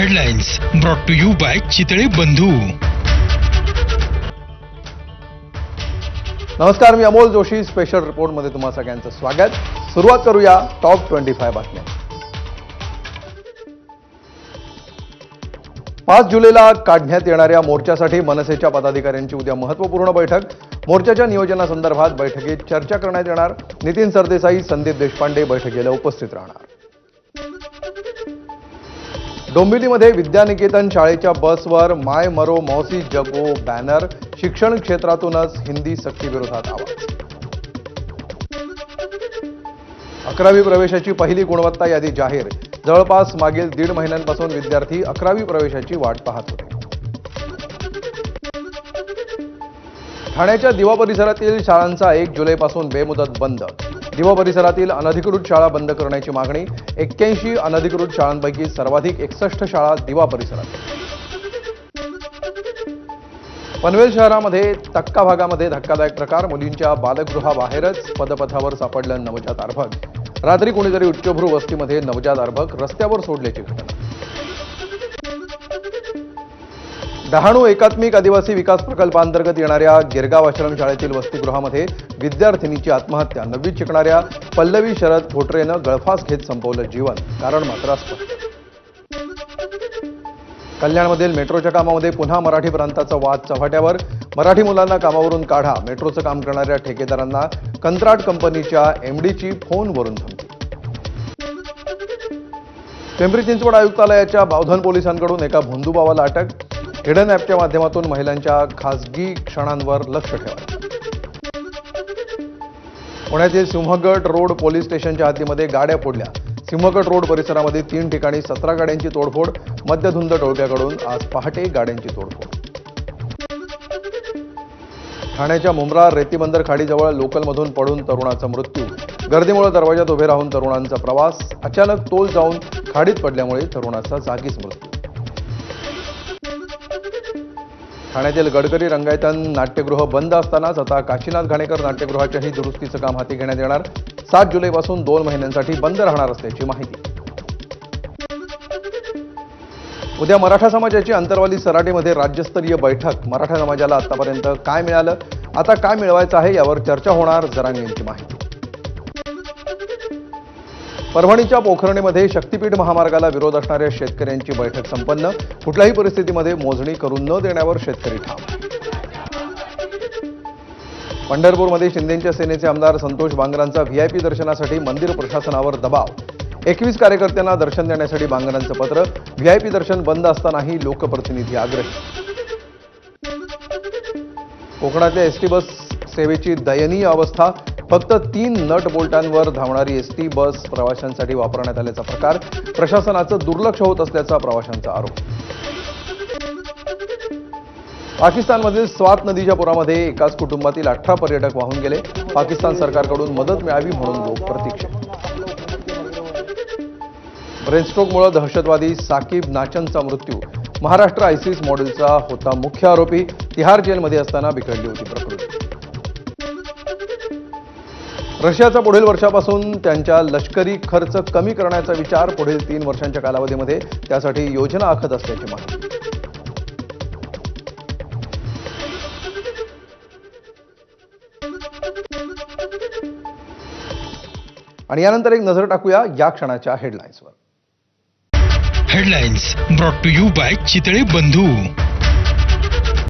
Headlines brought to you by Chitale Bandhu. नमस्कार मी Amol Joshi. Special रिपोर्टमध्ये तुम्हा सगळ्यांचं स्वागत. सुरुवात करूया टॉप ट्वेंटी फाय बातम्या. पाच जुलैला काढण्यात येणाऱ्या मोर्चासाठी मनसेच्या पदाधिकाऱ्यांची उद्या महत्त्वपूर्ण बैठक. मोर्चाच्या नियोजनासंदर्भात बैठकीत चर्चा करण्यात येणार. नितीन सरदेसाई संदीप देशपांडे बैठकीला उपस्थित राहणार. डोंबिवलीमध्ये विद्यानिकेतन शाळेच्या बसवर माय मरो मौसी जगो बॅनर शिक्षण क्षेत्रातूनच हिंदी सक्तीविरोधात आवाज. अकरावी प्रवेशाची पहिली गुणवत्ता यादी जाहीर. जवळपास मागील दीड महिन्यांपासून विद्यार्थी अकरावी प्रवेशाची वाट पाहत होते. ठाण्याच्या दिवा परिसरातील शाळांचा एक जुलैपासून बेमुदत बंद. दिवा परिसरातील अनधिकृत शाळा बंद करण्याची मागणी एक्क्याऐंशी अनधिकृत शाळांपैकी सर्वाधिक एकसष्ट शाळा दिवा परिसरात. पनवेल शहरामध्ये तक्का भागामध्ये धक्कादायक प्रकार मुलींच्या बालगृहाबाहेरच पदपथावर सापडलं नवजात अर्भक. रात्री कोणीतरी उच्चभ्रू वस्तीमध्ये नवजात अर्भक रस्त्यावर सोडल्याची घटना. डहाणू एकात्मिक आदिवासी विकास प्रकल्पांतर्गत येणाऱ्या गिरगाव आश्रमशाळेतील वसतिगृहामध्ये विद्यार्थिनीची आत्महत्या. नववीत शिकणाऱ्या पल्लवी शरद खोटरेनं गळफास घेत संपवलं जीवन. कारण मात्र असतं. कल्याणमधील मेट्रोच्या कामामध्ये पुन्हा मराठी प्रांताचा वाद चव्हाट्यावर. मराठी मुलांना कामावरून काढा. मेट्रोचं काम करणाऱ्या ठेकेदारांना कंत्राट कंपनीच्या एमडीची फोनवरून धमकी. पिंपरी चिंचवड आयुक्तालयाच्या बावधन पोलिसांकडून एका भोंदूबावाला अटक. हिडन ॲपच्या माध्यमातून महिलांच्या खासगी क्षणांवर लक्ष ठेवा पुण्यातील सिंहगड रोड पोलीस स्टेशनच्या हद्दीमध्ये गाड्या फोडल्या. सिंहगड रोड परिसरामध्ये तीन ठिकाणी सतरा गाड्यांची तोडफोड मध्यधुंद टोळक्याकडून आज पहाटे गाड्यांची तोडफोड. ठाण्याच्या मुंब्रा रेतीबंदर खाडीजवळ लोकलमधून पडून तरुणाचा मृत्यू. गर्दीमुळे दरवाजात उभे राहून तरुणांचा प्रवास. अचानक तोल जाऊन खाडीत पडल्यामुळे तरुणाचा जागीच मृत्यू. ठाण्यातील गडकरी रंगायतन नाट्यगृह बंद असतानाच आता काशीनाथ घाणेकर नाट्यगृहाच्याही दुरुस्तीचं काम हाती घेण्यात येणार. सात जुलैपासून दोन महिन्यांसाठी बंद राहणार असल्याची माहिती. उद्या मराठा समाजाची अंतरवाली सराटीमध्ये राज्यस्तरीय बैठक. मराठा समाजाला आतापर्यंत काय मिळालं? आता काय मिळवायचं आहे यावर चर्चा होणार जरांग यांची माहिती. परभणीच्या पोखरणीमध्ये शक्तीपीठ महामार्गाला विरोध असणाऱ्या शेतकऱ्यांची बैठक संपन्न. कुठल्याही परिस्थितीमध्ये मोजणी करून न देण्यावर शेतकरी ठाम. पंढरपूरमध्ये शिंदेच्या सेनेचे आमदार संतोष बांगरांचा व्हीआयपी दर्शनासाठी मंदिर प्रशासनावर दबाव. एकवीस कार्यकर्त्यांना दर्शन देण्यासाठी बांगरांचं पत्र. व्हीआयपी दर्शन बंद असतानाही लोकप्रतिनिधी आग्रही. कोकणातल्या एसटी बस सेवेची दयनीय अवस्था. फक्त तीन नट बोल्टांवर धावणारी एसटी बस प्रवाशांसाठी वापरण्यात आल्याचा प्रकार प्रशासनाचं दुर्लक्ष होत असल्याचा प्रवाशांचा आरोप. पाकिस्तानमधील स्वात नदीच्या पुरामध्ये एकाच कुटुंबातील अठरा पर्यटक वाहून गेले. पाकिस्तान सरकारकडून मदत मिळावी म्हणून लोक प्रतीक्षेत. ब्रेनस्ट्रोकमुळे दहशतवादी साकीब नाचनचा मृत्यू. महाराष्ट्र आयसीस मॉडेलचा होता मुख्य आरोपी. तिहार जेलमध्ये असताना बिघडली होती प्रकृती रशियाचा पुढील वर्षापासून त्यांच्या लष्करी खर्च कमी करण्याचा विचार पुढील तीन वर्षांच्या कालावधीमध्ये. त्यासाठी योजना आखत असल्याची माहिती. आणि यानंतर एक नजर टाकूया या क्षणाच्या हेडलाईन्सवर headlines brought to you by Chitale Bandhu.